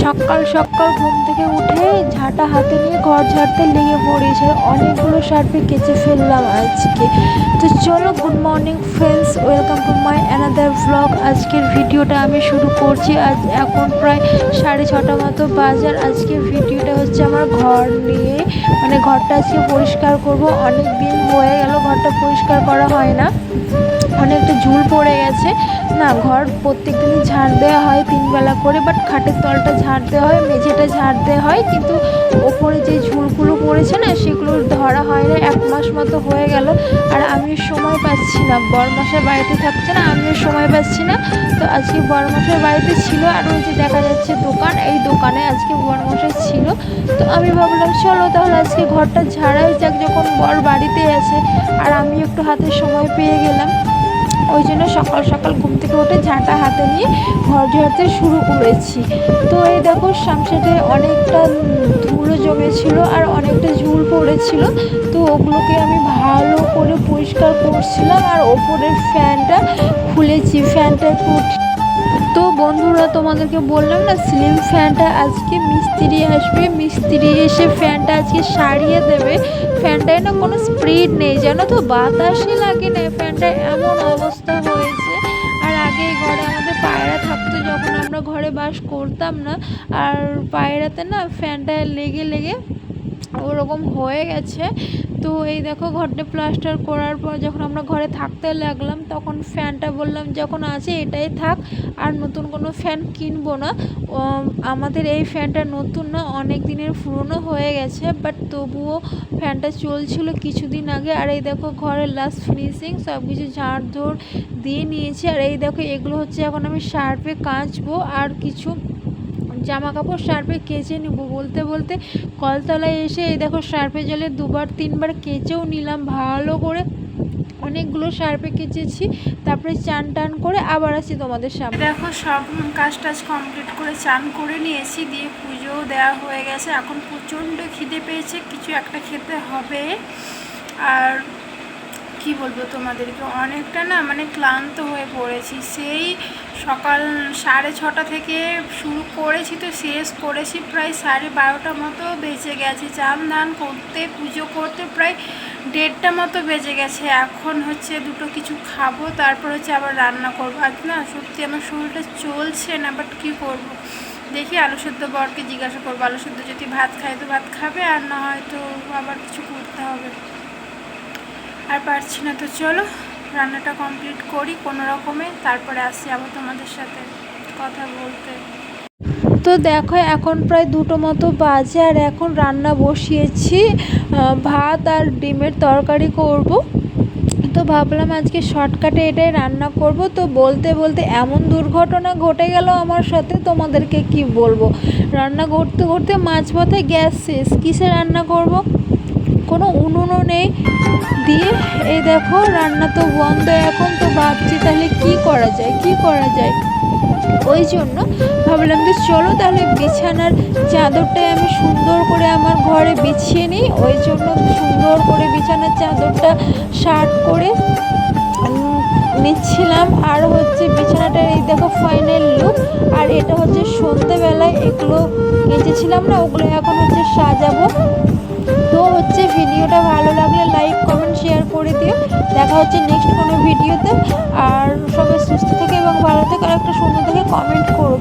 সকাল সকাল ঘুম থেকে উঠে ঝাঁটা হাতে নিয়ে ঘর ঝাড়তে লেগে পড়েছে। অনেকগুলো শার্পে কেচে ফেললাম আজকে। তো চলো good morning friends welcome to my another vlog আজকের ভিডিওটা আমি শুরু করছি আজ এখন প্রায় সাড়ে ছটা মতো বাজার আজকে ভিডিওটা হচ্ছে আমার ঘর নিয়ে। মানে ঘরটা আজকে পরিষ্কার করব। অনেক দিন হয়ে গেল, ঘরটা পরিষ্কার করা হয় না। অনেকটা ঝুল পড়ে গেছে। না, ঘর প্রত্যেক দিনই ঝাড় দেওয়া হয় তিনবেলা করে বাট খাটের তলটা ঝাড় দেওয়া হয়, মেঝেটা ঝাড় দেওয়া হয়, কিন্তু ওপরে যে ঝুলগুলো পড়েছে না, সেগুলো ধরা হয় না, এক মাস মতো হয়ে গেল। আর আমি সময় পাচ্ছি না বরমাসের বাড়িতে থাকছে না, আমিও সময় পাচ্ছি না। তো আজকে বরমাসের বাড়িতে ছিল, আর ওই যে দেখা যাচ্ছে দোকান, এই দোকানে আজকে বরমাসাই ছিল। তো আমি ভাবলাম, চলো তাহলে আজকে ঘরটা ঝাড়াই যাক, যখন বর বাড়িতে আছে। আর আমি একটু হাতে সময় পেয়ে গেলাম। ওই জন্য সকাল সকাল ঘুম থেকে উঠে ঝাঁটা হাতে নিয়ে ঘর ঝাড়তে শুরু করেছি। তো এই দেখো সামসেটে অনেকটা ধুলো জমেছিল আর অনেকটা ঝুল পড়েছিল। তো ওগুলোকে আমি ভালো করে পরিষ্কার করছিলাম আর ওপরের ফ্যানটা খুলেছি। ফ্যানটা একটু তো বন্ধুরা, তোমাদেরকে বললাম না সিলিং ফ্যানটা আজকে মিস্ত্রি আসবে। মিস্ত্রি এসে ফ্যানটা আজকে সারিয়ে দেবে। ফ্যানটায় না কোনো স্পিড নেই, জানো তো? বাতাসই লাগে না। ফ্যানটা এমন অবস্থা হয়েছে। আর আগে ঘরে আমাদের পায়রা থাকতো, যখন আমরা ঘরে বাস করতাম না, আর পায়রাতে না ফ্যানটা লেগে লেগে ওরকম হয়ে গেছে। তো এই দেখো ঘরটা প্লাস্টার করার পর যখন আমরা ঘরে থাকতে লাগলাম, তখন ফ্যানটা বললাম, যখন আছে এটাই থাক, আর নতুন কোনো ফ্যান কিনবো না। আমাদের এই ফ্যানটা নতুন না, অনেক দিনের পুরনো হয়ে গেছে বাট তবুও ফ্যানটা চলছিল কিছুদিন আগে। আর এই দেখো ঘরের লাস্ট ফিনিশিং সব কিছু ঝাড় ধর দিয়ে নিয়েছি। আর এই দেখো এগুলো হচ্ছে এখন আমি শার্পে কাচবো, আর কিছু জামা কাপড় সার্ফে কেচে নেব। বলতে বলতে কলতলায় এসে এই দেখো শার্পে জলে দুবার, তিনবার কেচেও নিলাম। ভালো করে অনেকগুলো শার্পে কেচেছি। তারপরে চান টান করে আবার আসি তোমাদের সামনে। দেখো সব কাজ টাজ কমপ্লিট করে চান করে নিয়েছি। দিয়ে পুজোও দেওয়া হয়ে গেছে। এখন প্রচণ্ড খিদে পেয়েছে। কিছু একটা খেতে হবে। আর কি বলব তোমাদেরকে? অনেকটা না মানে ক্লান্ত হয়ে পড়েছি। সেই সকাল সাড়ে ছটা থেকে শুরু করেছি তো, শেষ করেছি প্রায় সাড়ে বারোটা মতো বেজে গেছে। চান দান করতে, পুজো করতে প্রায় দেড়টা মতো বেজে গেছে। এখন হচ্ছে দুটো কিছু খাব, তারপর হচ্ছে আবার রান্না করব। আজ না, সত্যি আমার শরীরটা চলছে না বাট কী করব। দেখি আলু সেদ্ধ বরকে জিজ্ঞাসা করব। আলু সেদ্ধ যদি ভাত খায় তো ভাত খাবে, আর না হয়তো আবার কিছু করতে হবে। আর পারছি না তো চলো, রান্নাটা কমপ্লিট করি কোনো রকমে, তারপরে আসি আবার তোমাদের সাথে কথা বলতে। তো দেখো এখন প্রায় দুটো মতো বাজে আর এখন রান্না বসিয়েছি ভাত আর ডিমের তরকারি করব। তো ভাবলাম আজকে শর্টকাটে এটাই রান্না করব। তো বলতে বলতে এমন দুর্ঘটনা ঘটে গেল আমার সাথে, তোমাদেরকে কি বলব? রান্না করতে করতে মাছ পথে গ্যাস শেষ, কিসে রান্না করব? কোনো উনুনও নেই। দিয়ে, এই দেখো, রান্না তো বন্ধ এখন, তো ভাবছি তাহলে কি করা যায়, কি করা যায়? ওই জন্য ভাবলাম যে চলো তাহলে বিছানার চাদরটাই আমি সুন্দর করে আমার ঘরে বিছিয়ে নিই। ওই জন্য সুন্দর করে বিছানার চাদরটা শার্ট করে নিচ্ছিলাম। আর হচ্ছে বিছানাটার এই দেখো ফাইনাল লুক আর এটা হচ্ছে সন্ধেবেলায় এগুলো কেচেছিলাম না, ওগুলো এখন হচ্ছে সাজাবো। তো ভিডিওটা ভালো লাগলে লাইক, কমেন্ট, শেয়ার করে দিও। দেখা হচ্ছে নেক্সট কোনো ভিডিওতে। আর সবাই সুস্থ থেকে এবং ভালো থেকে আর একটা সুন্দর থেকে কমেন্ট করো।